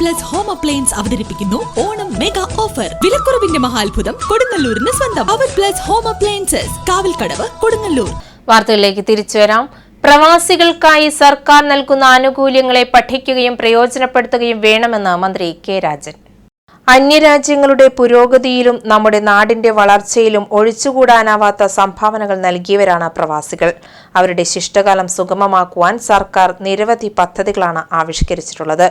Plus home appliance അവതരിപ്പിക്കുന്നു. Onam mega offer വിലക്കുറവിന്റെ മഹാത്ഭുതം കൊടുങ്ങല്ലൂരിന് സ്വന്തം. Our plus home appliances Kavalkadavu Kodungallur. വാർത്തകളിലേക്ക് തിരിച്ചു വരാം. പ്രവാസികൾക്കായി സർക്കാർ നൽകുന്ന ആനുകൂല്യങ്ങളെ പഠിക്കുകയും പ്രയോജനപ്പെടുത്തുകയും വേണമെന്ന് മന്ത്രി കെ രാജൻ. അന്യരാജ്യങ്ങളുടെ പുരോഗതിയിലും നമ്മുടെ നാടിന്റെ വളർച്ചയിലും ഒഴിച്ചുകൂടാനാവാത്ത സംഭാവനകൾ നൽകിയവരാണ് പ്രവാസികൾ. അവരുടെ ശിഷ്ടകാലം സുഗമമാക്കുവാൻ സർക്കാർ നിരവധി പദ്ധതികളാണ് ആവിഷ്കരിച്ചിട്ടുള്ളത്.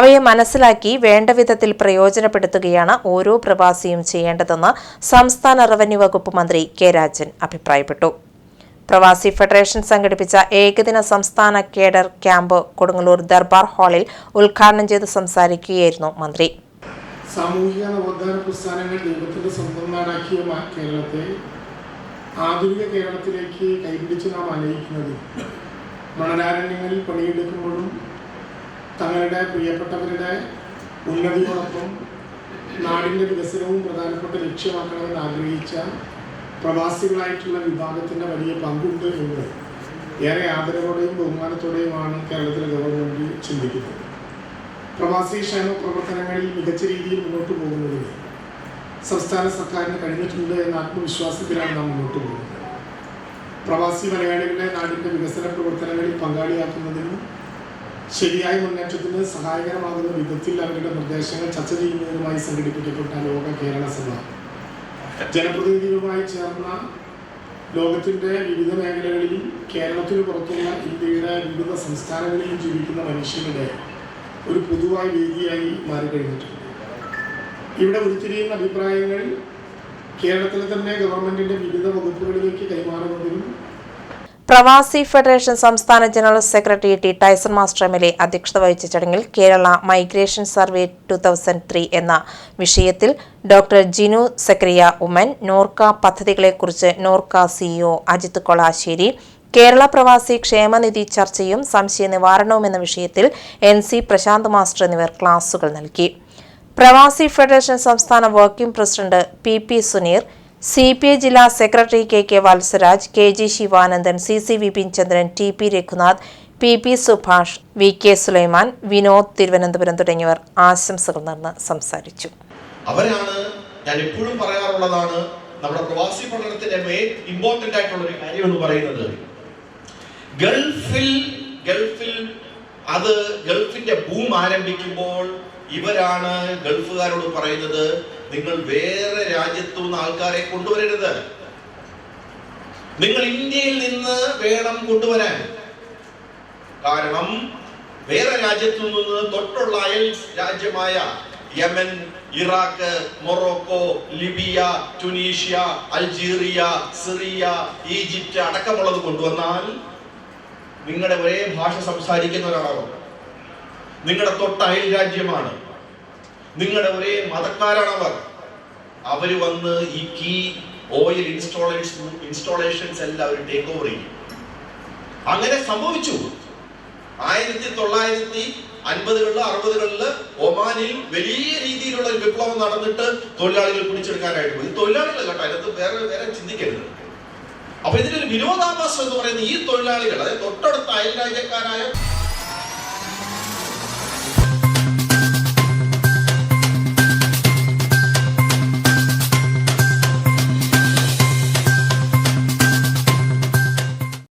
അവയെ മനസ്സിലാക്കി വേണ്ട വിധത്തിൽ പ്രയോജനപ്പെടുത്തുകയാണ് ഓരോ പ്രവാസിയും ചെയ്യേണ്ടതെന്ന് സംസ്ഥാന റവന്യൂ വകുപ്പ് മന്ത്രി കെ രാജൻ അഭിപ്രായപ്പെട്ടു. പ്രവാസി ഫെഡറേഷൻ സംഘടിപ്പിച്ച ഏകദിന സംസ്ഥാന കേഡർ ക്യാമ്പ് കൊടുങ്ങല്ലൂർ ദർബാർ ഹാളിൽ ഉദ്ഘാടനം ചെയ്ത് സംസാരിക്കുകയായിരുന്നു മന്ത്രി. സാമൂഹിക നവോത്ഥാന പ്രസ്ഥാനങ്ങൾ ദൈവത്തിന്റെ സ്വന്തം നാടാക്കിയ കേരളത്തെ ആധുനിക കേരളത്തിലേക്ക് കൈപിടിച്ച് നാം ആനയിക്കുന്നത്. മണലാരണ്യങ്ങളിൽ പണിയെടുക്കുമ്പോഴും തങ്ങളുടെ പ്രിയപ്പെട്ടവരുടെ ഉന്നതിയോടൊപ്പം നാടിന്റെ വികസനവും പ്രധാനപ്പെട്ട ലക്ഷ്യമാക്കണമെന്ന് ആഗ്രഹിച്ച പ്രവാസികളായിട്ടുള്ള വിഭാഗത്തിന്റെ വലിയ പങ്കുണ്ട് എന്ന് ഏറെ ആദരവോടെയും ബഹുമാനത്തോടെയുമാണ് കേരളത്തിലെ ഗവൺമെന്റ് ചിന്തിക്കുന്നത്. പ്രവാസി ക്ഷേമ പ്രവർത്തനങ്ങളിൽ മികച്ച രീതിയിൽ മുന്നോട്ട് പോകുന്നതിന് സംസ്ഥാന സർക്കാരിന് കഴിഞ്ഞിട്ടുണ്ട് എന്ന ആത്മവിശ്വാസത്തിലാണ് നാം മുന്നോട്ട് പോകുന്നത്. പ്രവാസി മലയാളികളെ നാടിന്റെ വികസന പ്രവർത്തനങ്ങളിൽ പങ്കാളിയാക്കുന്നതിനും ശരിയായ മുന്നേറ്റത്തിന് സഹായകരമാകുന്ന വിധത്തിൽ അവരുടെ നിർദ്ദേശങ്ങൾ ചർച്ച ചെയ്യുന്നതിനുമായി സംഘടിപ്പിക്കപ്പെട്ട ലോക കേരള സഭ. ജനപ്രതിനിധികളുമായി ചേർന്ന ലോകത്തിന്റെ വിവിധ മേഖലകളിലും കേരളത്തിന് പുറത്തുള്ള ഇന്ത്യയുടെ വിവിധ സംസ്ഥാനങ്ങളിലും ജീവിക്കുന്ന മനുഷ്യരുടെ ഒരു പൊതുവായ വേദിയായി മാറിക്കഴിഞ്ഞിട്ടുണ്ട്. ഇവിടെ ഉരുത്തിരിയുന്ന അഭിപ്രായങ്ങൾ കേരളത്തിലെ തന്നെ ഗവൺമെന്റിന്റെ വിവിധ വകുപ്പുകളിലേക്ക് കൈമാറുന്നതിനും പ്രവാസി ഫെഡറേഷൻ സംസ്ഥാന general secretary T Tyson master M L A അധ്യക്ഷത വഹിച്ച ചടങ്ങിൽ Kerala migration survey two thousand three എന്ന വിഷയത്തിൽ ഡോക്ടർ ജിനു സക്രിയ ഉമ്മൻ നോർക്ക പദ്ധതികളെക്കുറിച്ച് നോർക്ക സിഇഒ അജിത് കൊളാശ്ശേരി കേരള പ്രവാസി ക്ഷേമനിധി ചർച്ചയും സംശയ നിവാരണവും എന്ന വിഷയത്തിൽ എൻ സി പ്രശാന്ത് മാസ്റ്റർ എന്നിവർ ക്ലാസുകൾ നൽകി. പ്രവാസി ഫെഡറേഷൻ സംസ്ഥാന working president P P Suneer C P I ജില്ലാ secretary K K Valsaraj K G Sivanandan C C Vipin Chandran T P Raghunath P P Subhash V K Sulaiman Vinod Thiruvananthapuram തുടങ്ങിയവർ ആശംസകൾ നേർന്ന് സംസാരിച്ചു. അവരാണ് ഞാൻ എപ്പോഴും പറയാറുള്ളതാണ് നമ്മുടെ പ്രവാസി പഠനത്തിന്റെ മെയിൻ ഇമ്പോർട്ടന്റ് ആയിട്ടുള്ള ഒരു കാര്യം എന്ന് പറയുന്നത് ഗൾഫിൽ ഗൾഫിൽ അത് ഗൾഫിന്റെ ബൂം ആരംഭിക്കുമ്പോൾ ഇവരാണ് ഗൾഫുകാരോട് പറയുന്നത് നിങ്ങൾ വേറെ രാജ്യത്തു നിന്ന് ആൾക്കാരെ കൊണ്ടുവരരുത്. നിങ്ങൾ ഇന്ത്യയിൽ നിന്ന് വേണം കൊണ്ടുവരാൻ. കാരണം വേറെ രാജ്യത്തു നിന്ന് തൊട്ടുള്ള അയൽ രാജ്യമായ Yemen Iraq Morocco Libya Tunisia Algeria Syria Egypt അടക്കമുള്ളത് കൊണ്ടുവന്നാൽ നിങ്ങളുടെ ഒരേ ഭാഷ സംസാരിക്കുന്ന ഒരാളാണോ? നിങ്ങളുടെ തൊട്ട അയൽ രാജ്യമാണ്. നിങ്ങളുടെ ഒരേ മതക്കാരാണ് അവർ. അവർ വന്ന് ഈ കീ ഓയിൽ ഇൻസ്റ്റോളേഷൻ ഇൻസ്റ്റോളേഷൻസ് എല്ലാം അവർ ടേക്ക് ഓവർ ചെയ്യും. അങ്ങനെ സംഭവിച്ചു. ആയിരത്തി തൊള്ളായിരത്തി അൻപതുകളിൽ അറുപതുകളിൽ ഒമാനിൽ വലിയ രീതിയിലുള്ള ഒരു വിപ്ലവം നടന്നിട്ട് തൊഴിലാളികൾ പിടിച്ചെടുക്കാനായിട്ട് പോയി. തൊഴിലാളികൾ കേട്ടോ അതിനകത്ത് വേറെ വേറെ ചിന്തിക്കരുത്. അപ്പൊ ഇതിനൊരു വിനോദാഭാസം എന്ന് പറയുന്നത് ഈ തൊഴിലാളികൾ അതായത് തൊട്ടടുത്ത അയൽ രാജ്യക്കാരായ